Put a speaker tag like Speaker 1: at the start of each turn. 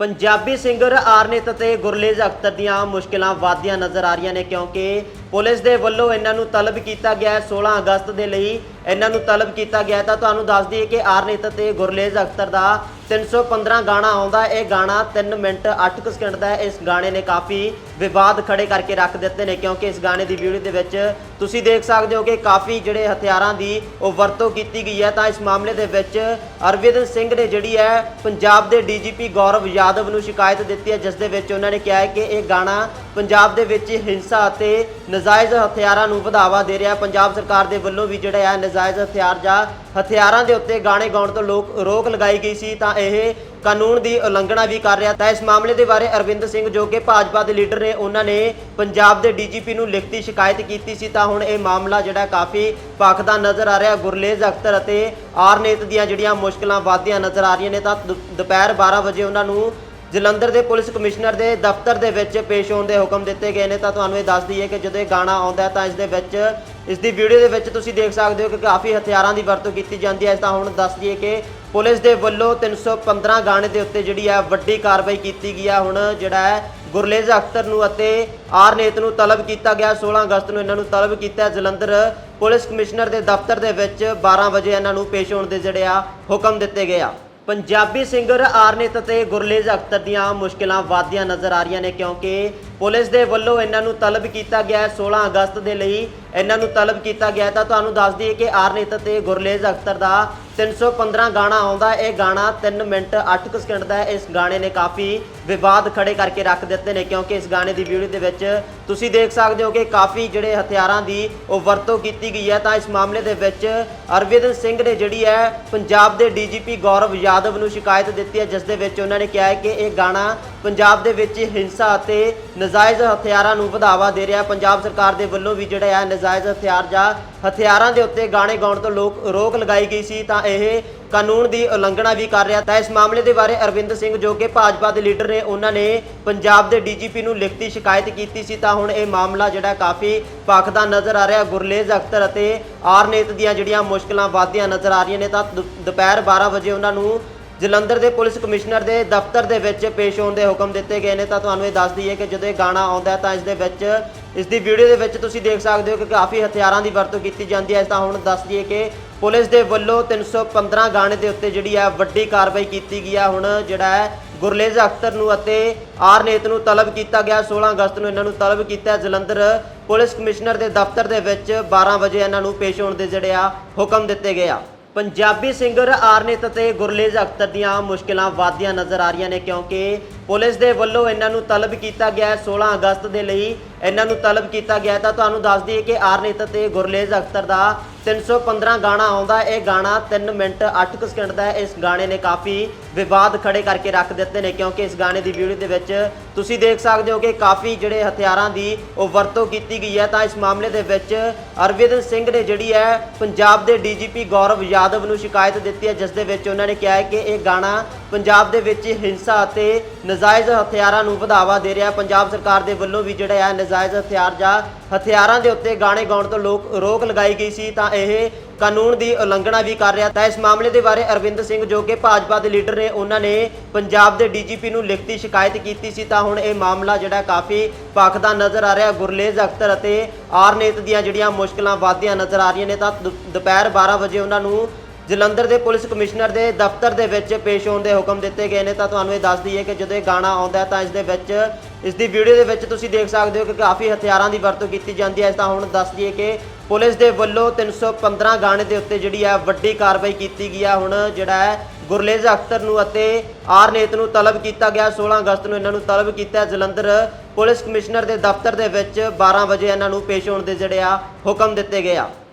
Speaker 1: Punjabi singer ਆਰਨਿਤ ਅਤੇ ਗੁਰਲੇਜ ਅਖਤਰ ਦੀਆਂ ਮੁਸ਼ਕਿਲਾਂ ਵਧਦੀਆਂ ਨਜ਼ਰ ਆ ਰਹੀਆਂ ਨੇ ਕਿਉਂਕਿ ਪੁਲਿਸ ਦੇ ਵੱਲੋਂ ਇਹਨਾਂ ਨੂੰ ਤਲਬ ਕੀਤਾ ਗਿਆ ਹੈ। 16 ਅਗਸਤ ਦੇ ਲਈ ਇਹਨਾਂ ਨੂੰ ਤਲਬ ਕੀਤਾ ਗਿਆ ਤਾਂ ਤੁਹਾਨੂੰ ਦੱਸ ਦਈਏ ਕਿ ਆਰਨਿਤ ਅਤੇ ਗੁਰਲੇਜ ਅਖਤਰ ਦਾ 315 ਗਾਣਾ ਆਉਂਦਾ, ਇਹ ਗਾਣਾ 3 ਮਿੰਟ 8 ਸਕਿੰਟ ਦਾ ਇਸ ਗਾਣੇ ਨੇ ਕਾਫੀ ਵਿਵਾਦ ਖੜੇ ਕਰਕੇ ਰੱਖ ਦਿੱਤੇ ਨੇ, ਕਿਉਂਕਿ ਇਸ ਗਾਣੇ ਦੀ ਵੀਡੀਓ ਦੇ ਵਿੱਚ ਤੁਸੀਂ ਦੇਖ ਸਕਦੇ ਹੋ ਕਿ ਕਾਫੀ ਜਿਹੜੇ ਹਥਿਆਰਾਂ ਦੀ ਉਹ ਵਰਤੋਂ ਕੀਤੀ ਗਈ ਹੈ। ਤਾਂ ਇਸ ਮਾਮਲੇ ਦੇ ਵਿੱਚ ਅਰਵਿੰਦ ਸਿੰਘ ਨੇ ਜਿਹੜੀ ਹੈ, ਪੰਜਾਬ ਦੇ ਡੀਜੀਪੀ ਗੌਰਵ ਯਾਦਵ ਨੂੰ ਸ਼ਿਕਾਇਤ ਦਿੱਤੀ ਹੈ, ਜਿਸ ਦੇ ਵਿੱਚ ਉਹਨਾਂ ਨੇ ਕਿਹਾ ਹੈ ਕਿ ਇਹ ਗਾਣਾ ਪੰਜਾਬ ਦੇ ਵਿੱਚ ਹਿੰਸਾ ਅਤੇ ਨਜਾਇਜ਼ ਹਥਿਆਰਾਂ ਨੂੰ ਵਧਾਵਾ ਦੇ ਰਿਹਾ ਪੰਜਾਬ ਸਰਕਾਰ ਦੇ ਵੱਲੋਂ ਵੀ ਜਿਹੜਾ ਹੈ, ਨਜਾਇਜ਼ ਹਥਿਆਰ ਜਾਂ ਹਥਿਆਰਾਂ ਦੇ ਉੱਤੇ ਗਾਣੇ ਗਾਉਣ ਤੋਂ ਲੋਕ ਰੋਕ ਲਗਾਈ ਗਈ ਸੀ, ਤਾਂ ਇਹ ਕਾਨੂੰਨ ਦੀ ਉਲੰਘਣਾ ਵੀ ਕਰ ਰਿਹਾ। ਤਾਂ ਇਸ ਮਾਮਲੇ ਦੇ ਬਾਰੇ ਅਰਵਿੰਦ ਸਿੰਘ ਜੋ ਕਿ ਭਾਜਪਾ ਦੇ ਲੀਡਰ ਨੇ, ਉਹਨਾਂ ਨੇ ਪੰਜਾਬ ਦੇ ਡੀਜੀਪੀ ਨੂੰ ਲਿਖਤੀ ਸ਼ਿਕਾਇਤ ਕੀਤੀ ਸੀ। ਤਾਂ ਹੁਣ ਇਹ ਮਾਮਲਾ ਜਿਹੜਾ ਕਾਫੀ ਭਖਦਾ ਨਜ਼ਰ ਆ ਰਿਹਾ। ਗੁਰਲੇਜ਼ ਅਖਤਰ ਅਤੇ ਆਰਨੇਤ ਦੀਆਂ ਜਿਹੜੀਆਂ ਮੁਸ਼ਕਲਾਂ ਵਧਦੀਆਂ ਨਜ਼ਰ ਆ ਰਹੀਆਂ ਨੇ, ਤਾਂ ਦੁ- ਦੁਪਹਿਰ 12 ਵਜੇ ਉਹਨਾਂ ਨੂੰ ਜਲੰਧਰ ਦੇ ਪੁਲਿਸ ਕਮਿਸ਼ਨਰ ਦੇ ਦਫ਼ਤਰ ਦੇ ਵਿੱਚ ਪੇਸ਼ ਹੋਣ ਦੇ ਹੁਕਮ ਦਿੱਤੇ ਗਏ ਨੇ। ਤਾਂ ਤੁਹਾਨੂੰ ਇਹ ਦੱਸ ਦਈਏ ਕਿ ਜਦੋਂ ਇਹ ਗਾਣਾ ਆਉਂਦਾ ਤਾਂ ਇਸ ਦੇ ਵਿੱਚ, ਇਸ ਦੀ ਵੀਡੀਓ ਦੇ ਵਿੱਚ ਤੁਸੀਂ ਦੇਖ ਸਕਦੇ ਹੋ ਕਿ ਕਾਫੀ ਹਥਿਆਰਾਂ ਦੀ ਵਰਤੋਂ ਕੀਤੀ ਜਾਂਦੀ ਹੈ। ਤਾਂ ਹੁਣ ਦੱਸ ਦਈਏ ਕਿ ਪੁਲਿਸ ਦੇ ਵੱਲੋਂ 315 ਗਾਣੇ ਦੇ ਉੱਤੇ ਜਿਹੜੀ ਹੈ ਵੱਡੀ ਕਾਰਵਾਈ ਕੀਤੀ ਗਈ ਹੈ ਹੁਣ ਜਿਹੜਾ ਹੈ ਗੁਰਲੇਜ਼ ਅਖਤਰ ਨੂੰ ਅਤੇ ਆਰ ਨੇਤ ਨੂੰ ਤਲਬ ਕੀਤਾ ਗਿਆ। 16 ਅਗਸਤ ਨੂੰ ਇਹਨਾਂ ਨੂੰ ਤਲਬ ਕੀਤਾ। ਜਲੰਧਰ ਪੁਲਿਸ ਕਮਿਸ਼ਨਰ ਦੇ ਦਫ਼ਤਰ ਦੇ ਵਿੱਚ 12 ਵਜੇ ਇਹਨਾਂ ਨੂੰ ਪੇਸ਼ ਹੋਣ ਦੇ ਜਿਹੜੇ ਆ ਹੁਕਮ ਦਿੱਤੇ ਗਏ ਆ। ਪੰਜਾਬੀ ਸਿੰਗਰ ਆਰਨਿਤ ਅਤੇ ਗੁਰਲੇਜ਼ ਅਖਤਰ ਦੀਆਂ ਮੁਸ਼ਕਿਲਾਂ ਵਧਦੀਆਂ ਨਜ਼ਰ ਆ ਰਹੀਆਂ ਨੇ ਕਿਉਂਕਿ ਪੁਲਿਸ ਦੇ ਵੱਲੋਂ ਇਹਨਾਂ ਨੂੰ ਤਲਬ ਕੀਤਾ ਗਿਆ ਹੈ। 16 ਅਗਸਤ ਦੇ ਲਈ ਇਹਨਾਂ ਨੂੰ ਤਲਬ ਕੀਤਾ ਗਿਆ ਤਾਂ ਤੁਹਾਨੂੰ ਦੱਸ ਦਈਏ ਕਿ ਆਰਨਿਤ ਅਤੇ ਗੁਰਲੇਜ਼ ਅਖਤਰ ਦਾ 315 ਗਾਣਾ ਆਉਂਦਾ ਇਹ ਗਾਣਾ 3 ਮਿੰਟ 8 ਸਕਿੰਟ ਦਾ ਇਸ ਗਾਣੇ ਨੇ ਕਾਫੀ ਵਿਵਾਦ ਖੜੇ ਕਰਕੇ ਰੱਖ ਦਿੱਤੇ ਨੇ, ਕਿਉਂਕਿ ਇਸ ਗਾਣੇ ਦੀ ਵੀਡੀਓ ਦੇ ਵਿੱਚ ਤੁਸੀਂ ਦੇਖ ਸਕਦੇ ਹੋ ਕਿ ਕਾਫੀ ਜਿਹੜੇ ਹਥਿਆਰਾਂ ਦੀ ਉਹ ਵਰਤੋਂ ਕੀਤੀ ਗਈ ਹੈ। ਤਾਂ ਇਸ ਮਾਮਲੇ ਦੇ ਵਿੱਚ ਅਰਵਿੰਦ ਸਿੰਘ ਨੇ ਜਿਹੜੀ ਹੈ, ਪੰਜਾਬ ਦੇ ਡੀਜੀਪੀ ਗੌਰਵ ਯਾਦਵ ਨੂੰ ਸ਼ਿਕਾਇਤ ਦਿੱਤੀ ਹੈ, ਜਿਸ ਦੇ ਵਿੱਚ ਉਹਨਾਂ ਨੇ ਕਿਹਾ ਹੈ ਕਿ ਇਹ ਗਾਣਾ ਪੰਜਾਬ ਦੇ ਵਿੱਚ ਹਿੰਸਾ ਅਤੇ ਨਜਾਇਜ਼ ਹਥਿਆਰਾਂ ਨੂੰ ਵਧਾਵਾ ਦੇ ਰਿਹਾ ਪੰਜਾਬ ਸਰਕਾਰ ਦੇ ਵੱਲੋਂ ਵੀ ਜਿਹੜਾ ਹੈ ਨਜਾਇਜ਼ ਹਥਿਆਰ ਜਾਂ ਹਥਿਆਰਾਂ ਦੇ ਉੱਤੇ ਗਾਣੇ ਗਾਉਣ ਤੋਂ ਲੋਕ ਰੋਕ ਲਗਾਈ ਗਈ ਸੀ ਤਾਂ ਇਹ ਕਾਨੂੰਨ ਦੀ ਉਲੰਘਣਾ ਵੀ ਕਰ ਰਿਹਾ। ਤਾਂ ਇਸ ਮਾਮਲੇ ਦੇ ਬਾਰੇ ਅਰਵਿੰਦ ਸਿੰਘ ਜੋ ਕਿ ਭਾਜਪਾ ਦੇ ਲੀਡਰ ਨੇ, ਉਹਨਾਂ ਨੇ ਪੰਜਾਬ ਦੇ ਡੀਜੀਪੀ ਨੂੰ ਲਿਖਤੀ ਸ਼ਿਕਾਇਤ ਕੀਤੀ ਸੀ। ਤਾਂ ਹੁਣ ਇਹ ਮਾਮਲਾ ਜਿਹੜਾ ਕਾਫੀ ਭਖਦਾ ਨਜ਼ਰ ਆ ਰਿਹਾ। ਗੁਰਲੇਜ਼ ਅਖਤਰ ਅਤੇ ਆਰਨੇਤ ਦੀਆਂ ਜਿਹੜੀਆਂ ਮੁਸ਼ਕਲਾਂ ਵਧਦੀਆਂ ਨਜ਼ਰ ਆ ਰਹੀਆਂ ਨੇ, ਤਾਂ ਦੁ- ਦੁਪਹਿਰ 12 ਵਜੇ ਉਹਨਾਂ ਨੂੰ ਜਲੰਧਰ ਦੇ ਪੁਲਿਸ ਕਮਿਸ਼ਨਰ ਦੇ ਦਫ਼ਤਰ ਦੇ ਵਿੱਚ ਪੇਸ਼ ਹੋਣ ਦੇ ਹੁਕਮ ਦਿੱਤੇ ਗਏ ਨੇ। ਤਾਂ ਤੁਹਾਨੂੰ ਇਹ ਦੱਸ ਦਈਏ ਕਿ ਜਦੋਂ ਇਹ ਗਾਣਾ ਆਉਂਦਾ ਤਾਂ ਇਸ ਦੇ ਵਿੱਚ ਇਸ ਦੀ ਵੀਡੀਓ ਦੇ ਵਿੱਚ ਤੁਸੀਂ ਦੇਖ ਸਕਦੇ ਹੋ ਕਿ ਕਾਫੀ ਹਥਿਆਰਾਂ ਦੀ ਵਰਤੋਂ ਕੀਤੀ ਜਾਂਦੀ ਹੈ। ਤਾਂ ਹੁਣ ਦੱਸ ਦਈਏ ਕਿ ਪੁਲਿਸ ਦੇ ਵੱਲੋਂ 315 ਗਾਣੇ ਦੇ ਉੱਤੇ ਜਿਹੜੀ ਹੈ ਵੱਡੀ ਕਾਰਵਾਈ ਕੀਤੀ ਗਈ ਹੈ। ਹੁਣ ਜਿਹੜਾ ਹੈ ਗੁਰਲੇਜ਼ ਅਖਤਰ ਨੂੰ ਅਤੇ ਆਰਨੇਤ ਨੂੰ ਤਲਬ ਕੀਤਾ ਗਿਆ। 16 ਅਗਸਤ ਨੂੰ ਇਹਨਾਂ ਨੂੰ ਤਲਬ ਕੀਤਾ। ਜਲੰਧਰ ਪੁਲਿਸ ਕਮਿਸ਼ਨਰ ਦੇ ਦਫ਼ਤਰ ਦੇ ਵਿੱਚ 12 ਵਜੇ ਇਹਨਾਂ ਨੂੰ ਪੇਸ਼ ਹੋਣ ਦੇ ਜਿਹੜੇ ਆ ਹੁਕਮ ਦਿੱਤੇ ਗਏ ਆ। ਪੰਜਾਬੀ ਸਿੰਗਰ ਆਰਨਿਤ ਅਤੇ ਗੁਰਲੇਜ਼ ਅਖਤਰ ਦੀਆਂ ਮੁਸ਼ਕਿਲਾਂ ਵਧਦੀਆਂ ਨਜ਼ਰ ਆ ਰਹੀਆਂ ਨੇ ਕਿਉਂਕਿ ਪੁਲਿਸ ਦੇ ਵੱਲੋਂ ਇਹਨਾਂ ਨੂੰ ਤਲਬ ਕੀਤਾ ਗਿਆ ਹੈ। 16 ਅਗਸਤ ਦੇ ਲਈ ਇਹਨਾਂ ਨੂੰ ਤਲਬ ਕੀਤਾ ਗਿਆ ਤਾਂ ਤੁਹਾਨੂੰ ਦੱਸ ਦਈਏ ਕਿ ਆਰ ਆਰਨਿਤ ਅਤੇ ਗੁਰਲੇਜ਼ ਅਖਤਰ ਦਾ 315 ਗਾਣਾ ਆਉਂਦਾ ਇਹ ਗਾਣਾ 3 ਮਿੰਟ 8 ਸਕਿੰਟ ਦਾ ਇਸ ਗਾਣੇ ਨੇ ਕਾਫੀ ਵਿਵਾਦ ਖੜੇ ਕਰਕੇ ਰੱਖ ਦਿੱਤੇ ਨੇ, ਕਿਉਂਕਿ ਇਸ ਗਾਣੇ ਦੀ ਵੀਡੀਓ ਦੇ ਵਿੱਚ ਤੁਸੀਂ ਦੇਖ ਸਕਦੇ ਹੋ ਕਿ ਕਾਫੀ ਜਿਹੜੇ ਹਥਿਆਰਾਂ ਦੀ ਉਹ ਵਰਤੋਂ ਕੀਤੀ ਗਈ ਹੈ। ਤਾਂ ਇਸ ਮਾਮਲੇ ਦੇ ਵਿੱਚ ਅਰਵਿੰਦ ਸਿੰਘ ਨੇ ਜਿਹੜੀ ਹੈ, ਪੰਜਾਬ ਦੇ ਡੀਜੀਪੀ ਗੌਰਵ ਯਾਦਵ ਨੂੰ ਸ਼ਿਕਾਇਤ ਦਿੱਤੀ ਹੈ, ਜਿਸ ਦੇ ਵਿੱਚ ਉਹਨਾਂ ਨੇ ਕਿਹਾ ਹੈ ਕਿ ਇਹ ਗਾਣਾ ਪੰਜਾਬ ਦੇ ਵਿੱਚ ਹਿੰਸਾ ਅਤੇ ਨਜਾਇਜ਼ ਹਥਿਆਰਾਂ ਨੂੰ ਵਧਾਵਾ ਦੇ ਰਿਹਾ ਪੰਜਾਬ ਸਰਕਾਰ ਦੇ ਵੱਲੋਂ ਵੀ ਜਿਹੜਾ ਹੈ ਨਜਾਇਜ਼ ਹਥਿਆਰ ਜਾਂ ਹਥਿਆਰਾਂ ਦੇ ਉੱਤੇ ਗਾਣੇ ਗਾਉਣ ਤੋਂ ਲੋਕ ਰੋਕ ਲਗਾਈ ਗਈ ਸੀ, ਤਾਂ ਇਹ ਕਾਨੂੰਨ ਦੀ ਉਲੰਘਣਾ ਵੀ ਕਰ ਰਿਹਾ। ਤਾਂ ਇਸ ਮਾਮਲੇ ਦੇ ਬਾਰੇ ਅਰਵਿੰਦ ਸਿੰਘ ਜੋ ਕਿ ਭਾਜਪਾ ਦੇ ਲੀਡਰ ਨੇ, ਉਹਨਾਂ ਨੇ ਪੰਜਾਬ ਦੇ ਡੀਜੀਪੀ ਨੂੰ ਲਿਖਤੀ ਸ਼ਿਕਾਇਤ ਕੀਤੀ ਸੀ। ਤਾਂ ਹੁਣ ਇਹ ਮਾਮਲਾ ਜਿਹੜਾ ਕਾਫੀ ਭਖਦਾ ਨਜ਼ਰ ਆ ਰਿਹਾ ਗੁਰਲੇਜ਼ ਅਖਤਰ ਅਤੇ ਆਰਨੇਤ ਦੀਆਂ ਜਿਹੜੀਆਂ ਮੁਸ਼ਕਲਾਂ ਵਧਦੀਆਂ ਨਜ਼ਰ ਆ ਰਹੀਆਂ ਨੇ, ਤਾਂ ਦੁ- ਦੁਪਹਿਰ 12 ਵਜੇ ਉਹਨਾਂ ਨੂੰ ਜਲੰਧਰ ਦੇ ਪੁਲਿਸ ਕਮਿਸ਼ਨਰ ਦੇ ਦਫ਼ਤਰ ਦੇ ਵਿੱਚ ਪੇਸ਼ ਹੋਣ ਦੇ ਹੁਕਮ ਦਿੱਤੇ ਗਏ ਨੇ। ਤਾਂ ਤੁਹਾਨੂੰ ਇਹ ਦੱਸ ਦਈਏ ਕਿ ਜਦੋਂ ਇਹ ਗਾਣਾ ਆਉਂਦਾ ਤਾਂ ਇਸ ਦੇ ਵਿੱਚ, ਇਸ ਦੀ ਵੀਡੀਓ ਦੇ ਵਿੱਚ ਤੁਸੀਂ ਦੇਖ ਸਕਦੇ ਹੋ ਕਿ ਕਾਫੀ ਹਥਿਆਰਾਂ ਦੀ ਵਰਤੋਂ ਕੀਤੀ ਜਾਂਦੀ ਹੈ। ਤਾਂ ਹੁਣ ਦੱਸ ਦਈਏ ਕਿ ਪੁਲਿਸ ਦੇ ਵੱਲੋਂ 315 ਗਾਣੇ ਦੇ ਉੱਤੇ ਜਿਹੜੀ ਹੈ ਵੱਡੀ ਕਾਰਵਾਈ ਕੀਤੀ ਗਈ ਹੈ। ਹੁਣ ਜਿਹੜਾ ਹੈ ਗੁਰਲੇਜ਼ ਅਖਤਰ ਨੂੰ ਅਤੇ ਆਰ ਨੇਤ ਨੂੰ ਤਲਬ ਕੀਤਾ ਗਿਆ। 16 ਅਗਸਤ ਨੂੰ ਇਹਨਾਂ ਨੂੰ ਤਲਬ ਕੀਤਾ ਜਲੰਧਰ ਪੁਲਿਸ ਕਮਿਸ਼ਨਰ ਦੇ ਦਫ਼ਤਰ ਦੇ ਵਿੱਚ 12 ਵਜੇ ਇਹਨਾਂ ਨੂੰ ਪੇਸ਼ ਹੋਣ ਦੇ ਜਿਹੜੇ ਆ ਹੁਕਮ ਦਿੱਤੇ ਗਏ ਆ।